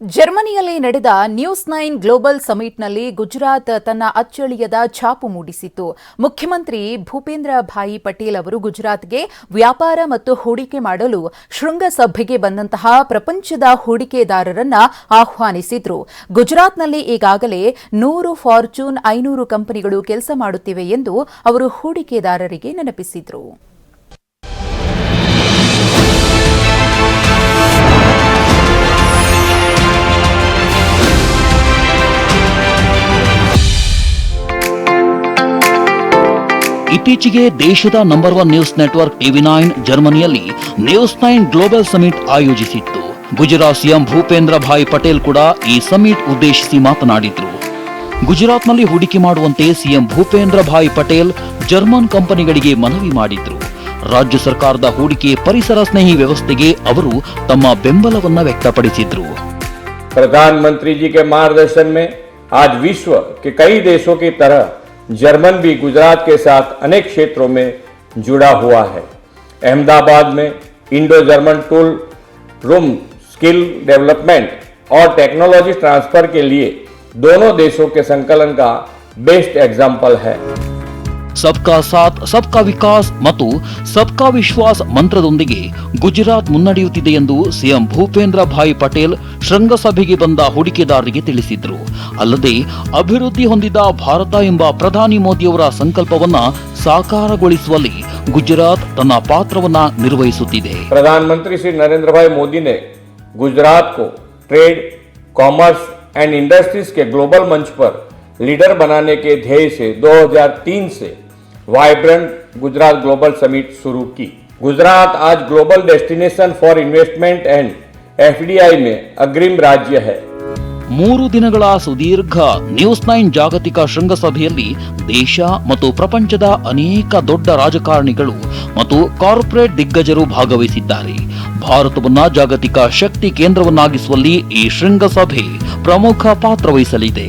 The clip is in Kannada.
ಜರ್ಮನಿಯಲ್ಲಿ ನಡೆದ ನ್ಯೂಸ್ ನೈನ್ ಗ್ಲೋಬಲ್ ಸಮಿಟ್ನಲ್ಲಿ ಗುಜರಾತ್ ತನ್ನ ಅಚ್ಚಳಿಯದ ಛಾಪು ಮೂಡಿಸಿತು ಮುಖ್ಯಮಂತ್ರಿ ಭೂಪೇಂದ್ರ ಭಾಯಿ ಪಟೇಲ್ ಅವರು ಗುಜರಾತ್ಗೆ ವ್ಯಾಪಾರ ಮತ್ತು ಹೂಡಿಕೆ ಮಾಡಲು ಶೃಂಗಸಭೆಗೆ ಬಂದಂತಹ ಪ್ರಪಂಚದ ಹೂಡಿಕೆದಾರರನ್ನ ಆಹ್ವಾನಿಸಿದ್ರು. ಗುಜರಾತ್ನಲ್ಲಿ ಈಗಾಗಲೇ ನೂರು ಫಾರ್ಚೂನ್ ಐನೂರು ಕಂಪನಿಗಳು ಕೆಲಸ ಮಾಡುತ್ತಿವೆ ಎಂದು ಅವರು ಹೂಡಿಕೆದಾರರಿಗೆ ನೆನಪಿಸಿದ್ರು. ಇತ್ತೀಚೆಗೆ ದೇಶದ number one news network TV nine ಜರ್ಮನಿಯಲ್ಲಿ ನ್ಯೂಸ್ ನೈನ್ ಗ್ಲೋಬಲ್ ಸಮಿಟ್ ಆಯೋಜಿಸಿತ್ತು ಗುಜರಾತ್ ಸಿಎಂ ಭೂಪೇಂದ್ರ ಭಾಯ್ ಪಟೇಲ್ ಕೂಡ ಈ ಸಮಿಟ್ ಉದ್ದೇಶಿಸಿ ಮಾತನಾಡಿದ್ರು ಗುಜರಾತ್ನಲ್ಲಿ ಹೂಡಿಕೆ ಮಾಡುವಂತೆ ಸಿಎಂ ಭೂಪೇಂದ್ರ ಭಾಯ್ ಪಟೇಲ್ ಜರ್ಮನ್ ಕಂಪನಿಗಳಿಗೆ ಮನವಿ ಮಾಡಿದ್ರು ರಾಜ್ಯ ಸರ್ಕಾರದ ಹೂಡಿಕೆ ಪರಿಸರ ಸ್ನೇಹಿ ವ್ಯವಸ್ಥೆಗೆ ಅವರು ತಮ್ಮ ಬೆಂಬಲವನ್ನ ವ್ಯಕ್ತಪಡಿಸಿದ್ರು प्रधानमंत्री जी के मार्गदर्शन में आज विश्व के कई देशों की तरह जर्मन भी गुजरात के साथ अनेक क्षेत्रों में जुड़ा हुआ है। अहमदाबाद में Indo German tool room skill development और टेक्नोलॉजी ट्रांसफ़र के लिए दोनों देशों के संकलन का बेस्ट एग्ज़ाम्पल है। ಸಬ್ಕಾ ಸಾಥ್ ಸಬ್ಕಾ ವಿಕಾಸ್ ಮತ್ತು ಸಬ್ಕಾ ವಿಶ್ವಾಸ್ ಮಂತ್ರದೊಂದಿಗೆ ಗುಜರಾತ್ ಮುನ್ನಡೆಯುತ್ತಿದೆ ಎಂದು ಸಿಎಂ ಭೂಪೇಂದ್ರ ಭಾಯ್ ಪಟೇಲ್ ಶೃಂಗಸಭೆಗೆ ಬಂದ ಹೂಡಿಕೆದಾರರಿಗೆ ತಿಳಿಸಿದ್ರು ಅಲ್ಲದೆ ಅಭಿವೃದ್ಧಿ ಹೊಂದಿದ ಭಾರತ ಎಂಬ ಪ್ರಧಾನಿ ಮೋದಿಯವರ ಸಂಕಲ್ಪವನ್ನ ಸಾಕಾರಗೊಳಿಸುವಲ್ಲಿ ಗುಜರಾತ್ ತನ್ನ ಪಾತ್ರವನ್ನ ನಿರ್ವಹಿಸುತ್ತಿದೆ प्रधानमंत्री श्री नरेंद्र भाई मोदी ने गुजरात को ट्रेड कॉमर्स एंड इंडस्ट्रीज के ग्लोबल मंच पर लीडर बनाने के ध्येय से 2003 से वाइब्रेंट गुजरात ग्लोबल समिट शुरू की गुजरात आज global destination for investment and FDI में अग्रिम राज्य है ಮೂರು ದಿನಗಳ ಸುದೀರ್ಘ ನ್ಯೂಸ್ ನೈನ್ ಜಾಗತಿಕ ಶೃಂಗಸಭೆಯಲ್ಲಿ ದೇಶ ಮತ್ತು ಪ್ರಪಂಚದ ಅನೇಕ ದೊಡ್ಡ ರಾಜಕಾರಣಿಗಳು ಮತ್ತು ಕಾರ್ಪೊರೇಟ್ ದಿಗ್ಗಜರು ಭಾಗವಹಿಸಿದ್ದಾರೆ ಭಾರತವನ್ನ ಜಾಗತಿಕ ಶಕ್ತಿ ಕೇಂದ್ರವನ್ನಾಗಿಸುವಲ್ಲಿ ಈ ಶೃಂಗಸಭೆ ಪ್ರಮುಖ ಪಾತ್ರ ವಹಿಸಲಿದೆ